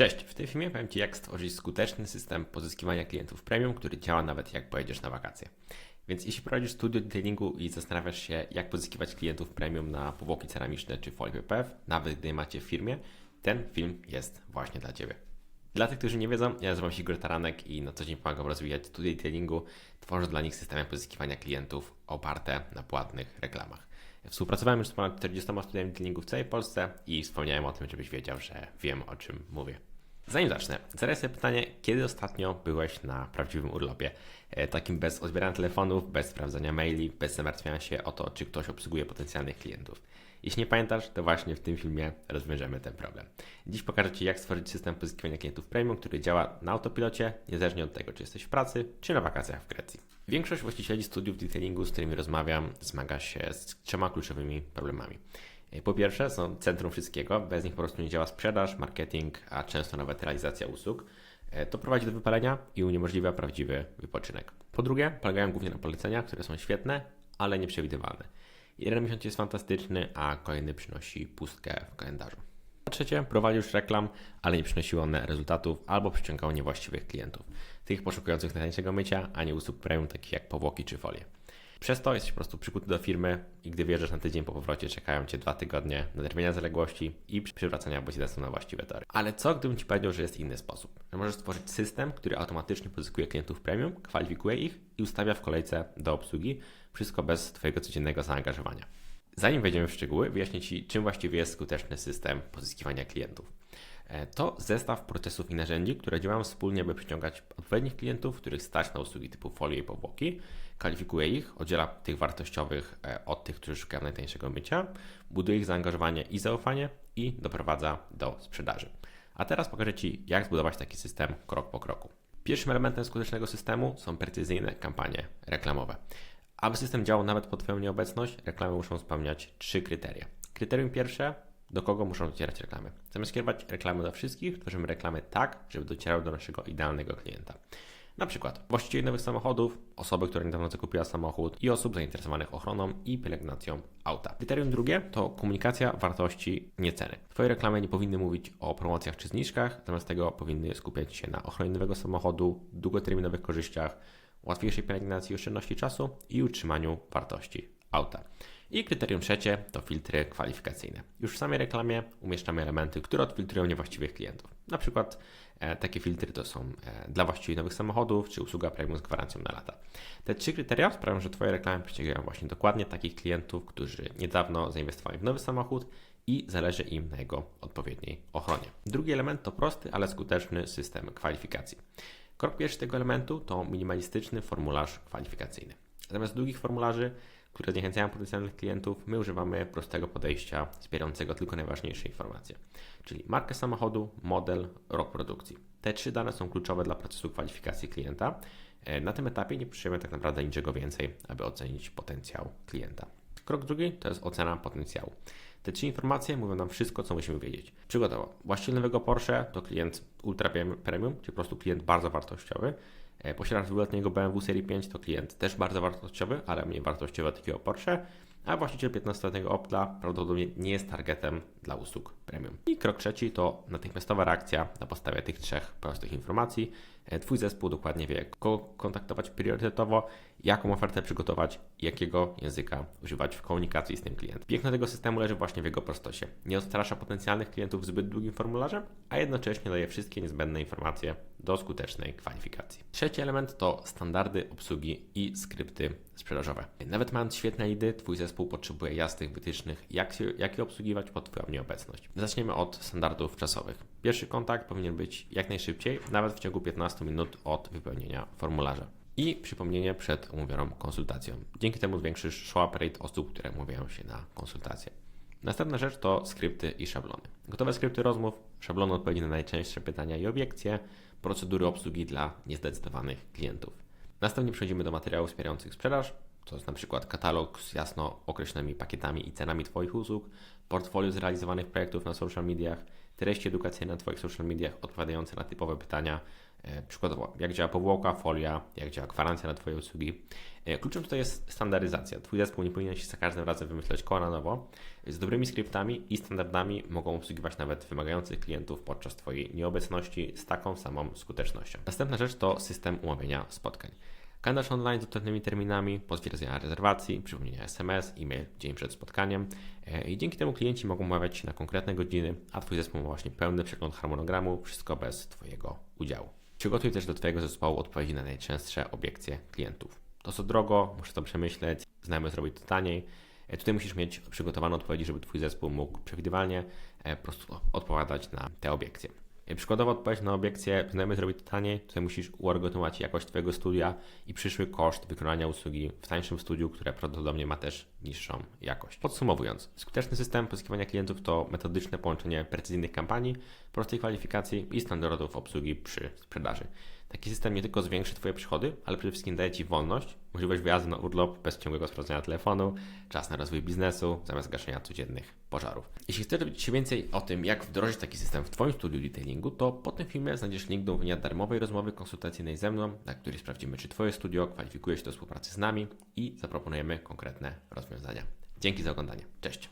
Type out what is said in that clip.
Cześć, w tym filmie powiem Ci jak stworzyć skuteczny system pozyskiwania klientów premium, który działa nawet jak pojedziesz na wakacje. Więc jeśli prowadzisz studio detailingu i zastanawiasz się jak pozyskiwać klientów premium na powłoki ceramiczne czy folię PPF, nawet gdy macie w firmie, ten film jest właśnie dla Ciebie. Dla tych, którzy nie wiedzą, ja nazywam się Igor Taranek i na co dzień pomagam rozwijać studia detailingu, tworzę dla nich systemy pozyskiwania klientów oparte na płatnych reklamach. Współpracowałem już z ponad 40 studiami detailingu w całej Polsce i wspomniałem o tym, żebyś wiedział, że wiem o czym mówię. Zanim zacznę, zadaj sobie pytanie, kiedy ostatnio byłeś na prawdziwym urlopie? E, takim bez odbierania telefonów, bez sprawdzania maili, bez zamartwiania się o to, czy ktoś obsługuje potencjalnych klientów. Jeśli nie pamiętasz, to właśnie w tym filmie rozwiążemy ten problem. Dziś pokażę Ci, jak stworzyć system pozyskiwania klientów premium, który działa na autopilocie, niezależnie od tego, czy jesteś w pracy, czy na wakacjach w Grecji. Większość właścicieli studiów detailingu, z którymi rozmawiam, zmaga się z trzema kluczowymi problemami. Po pierwsze, są centrum wszystkiego, bez nich po prostu nie działa sprzedaż, marketing, a często nawet realizacja usług. E, to prowadzi do wypalenia i uniemożliwia prawdziwy wypoczynek. Po drugie, polegają głównie na poleceniach, które są świetne, ale nieprzewidywalne. Jeden miesiąc jest fantastyczny, a kolejny przynosi pustkę w kalendarzu. Po trzecie, prowadzi już reklam, ale nie przynosiły one rezultatów albo przyciągało niewłaściwych klientów. Tych poszukujących najtańszego mycia, a nie usług premium takich jak powłoki czy folie. Przez to jesteś po prostu przykuty do firmy i gdy wjeżdżasz na tydzień po powrocie, czekają cię dwa tygodnie nadrobienia zaległości i przywracania bozidestwu na właściwe tory. Ale co gdybym ci powiedział, że jest inny sposób? Że możesz stworzyć system, który automatycznie pozyskuje klientów premium, kwalifikuje ich i ustawia w kolejce do obsługi, wszystko bez Twojego codziennego zaangażowania. Zanim wejdziemy w szczegóły, wyjaśnię Ci, czym właściwie jest skuteczny system pozyskiwania klientów. E, to zestaw procesów i narzędzi, które działają wspólnie, by przyciągać odpowiednich klientów, których stać na usługi typu folie i powłoki, kwalifikuje ich, oddziela tych wartościowych e, od tych, którzy szukają najtańszego mycia, buduje ich zaangażowanie i zaufanie i doprowadza do sprzedaży. A teraz pokażę Ci, jak zbudować taki system krok po kroku. Pierwszym elementem skutecznego systemu są precyzyjne kampanie reklamowe. Aby system działał nawet pod Twoją nieobecność, reklamy muszą spełniać trzy kryteria. Kryterium pierwsze do kogo muszą docierać reklamy. Zamiast kierować reklamy do wszystkich, tworzymy reklamy tak, żeby docierały do naszego idealnego klienta. Na przykład właścicieli nowych samochodów, osoby, które niedawno zakupiła samochód i osób zainteresowanych ochroną i pielęgnacją auta. Kryterium drugie to komunikacja wartości, nie ceny. Twoje reklamy nie powinny mówić o promocjach czy zniżkach, zamiast tego powinny skupiać się na ochronie nowego samochodu, długoterminowych korzyściach, łatwiejszej pielęgnacji, oszczędności czasu i utrzymaniu wartości auta. I kryterium trzecie to filtry kwalifikacyjne. Już w samej reklamie umieszczamy elementy, które odfiltrują niewłaściwych klientów. Na przykład e, takie filtry to są e, dla właścicieli nowych samochodów, czy usługa premium z gwarancją na lata. Te trzy kryteria sprawią, że Twoje reklamy przyciągają właśnie dokładnie takich klientów, którzy niedawno zainwestowali w nowy samochód i zależy im na jego odpowiedniej ochronie. Drugi element to prosty, ale skuteczny system kwalifikacji. Krok pierwszy tego elementu to minimalistyczny formularz kwalifikacyjny. Zamiast długich formularzy które zniechęcają potencjalnych klientów, my używamy prostego podejścia wspierającego tylko najważniejsze informacje, czyli markę samochodu, model, rok produkcji. Te trzy dane są kluczowe dla procesu kwalifikacji klienta. E, na tym etapie nie potrzebujemy tak naprawdę niczego więcej, aby ocenić potencjał klienta. Krok drugi to jest ocena potencjału. Te trzy informacje mówią nam wszystko, co musimy wiedzieć. Przykładowo, właściciel nowego Porsche to klient ultra premium, czy po prostu klient bardzo wartościowy. E, posiadacz dwuletniego BMW Serii 5 to klient też bardzo wartościowy, ale mniej wartościowy od takiego Porsche, a właściciel 15-letniego Opla prawdopodobnie nie jest targetem dla usług premium. I krok trzeci to natychmiastowa reakcja na podstawie tych trzech prostych informacji. E, twój zespół dokładnie wie, kogo kontaktować priorytetowo, jaką ofertę przygotować, jakiego języka używać w komunikacji z tym klientem. Piękno tego systemu leży właśnie w jego prostocie. Nie odstrasza potencjalnych klientów zbyt długim formularzem, a jednocześnie daje wszystkie niezbędne informacje do skutecznej kwalifikacji. Trzeci element to standardy obsługi i skrypty sprzedażowe. Nawet mając świetne lidy, Twój zespół potrzebuje jasnych wytycznych, jak, się, jak je obsługiwać pod Twoją nieobecność. Zaczniemy od standardów czasowych. Pierwszy kontakt powinien być jak najszybciej, nawet w ciągu 15 minut od wypełnienia formularza. I przypomnienie przed umówioną konsultacją. Dzięki temu zwiększysz swap rate osób, które mówią się na konsultację. Następna rzecz to skrypty i szablony. Gotowe skrypty rozmów, szablony odpowiedzi na najczęstsze pytania i obiekcje, procedury obsługi dla niezdecydowanych klientów. Następnie przechodzimy do materiałów wspierających sprzedaż, to jest na przykład katalog z jasno określonymi pakietami i cenami Twoich usług, portfolio zrealizowanych projektów na social mediach, treści edukacyjne na Twoich social mediach odpowiadające na typowe pytania E, Przykładowo, jak działa powłoka, folia, jak działa gwarancja na Twoje usługi. E, Kluczem tutaj jest standaryzacja. Twój zespół nie powinien się za każdym razem wymyślać koła na nowo. Z dobrymi skryptami i standardami mogą obsługiwać nawet wymagających klientów podczas Twojej nieobecności z taką samą skutecznością. Następna rzecz to system umawiania spotkań. Kalendarz online z dostępnymi terminami, potwierdzenia rezerwacji, przypomnienia SMS, e-mail dzień przed spotkaniem E, i dzięki temu klienci mogą umawiać się na konkretne godziny, a Twój zespół ma właśnie pełny przegląd harmonogramu, wszystko bez Twojego udziału. Przygotuj też do Twojego zespołu odpowiedzi na najczęstsze obiekcje klientów. To co drogo, muszę to przemyśleć, znajomy zrobić to taniej. E, Tutaj musisz mieć przygotowane odpowiedzi, żeby Twój zespół mógł przewidywalnie e, po prostu odpowiadać na te obiekcje. E, Przykładowo odpowiedź na obiekcję, znajomy zrobić to taniej, tutaj musisz uargumentować jakość Twojego studia i przyszły koszt wykonania usługi w tańszym studiu, które prawdopodobnie ma też niższą jakość. Podsumowując, skuteczny system pozyskiwania klientów to metodyczne połączenie precyzyjnych kampanii, prostej kwalifikacji i standardów obsługi przy sprzedaży. Taki system nie tylko zwiększy Twoje przychody, ale przede wszystkim daje Ci wolność, możliwość wyjazdu na urlop bez ciągłego sprawdzania telefonu, czas na rozwój biznesu zamiast gaszenia codziennych pożarów. Jeśli chcesz dowiedzieć się więcej o tym, jak wdrożyć taki system w Twoim studiu detailingu, to po tym filmie znajdziesz link do umówienia darmowej rozmowy konsultacyjnej ze mną, na której sprawdzimy, czy Twoje studio kwalifikuje się do współpracy z nami i zaproponujemy konkretne rozwiązania. Dzięki za oglądanie. Cześć!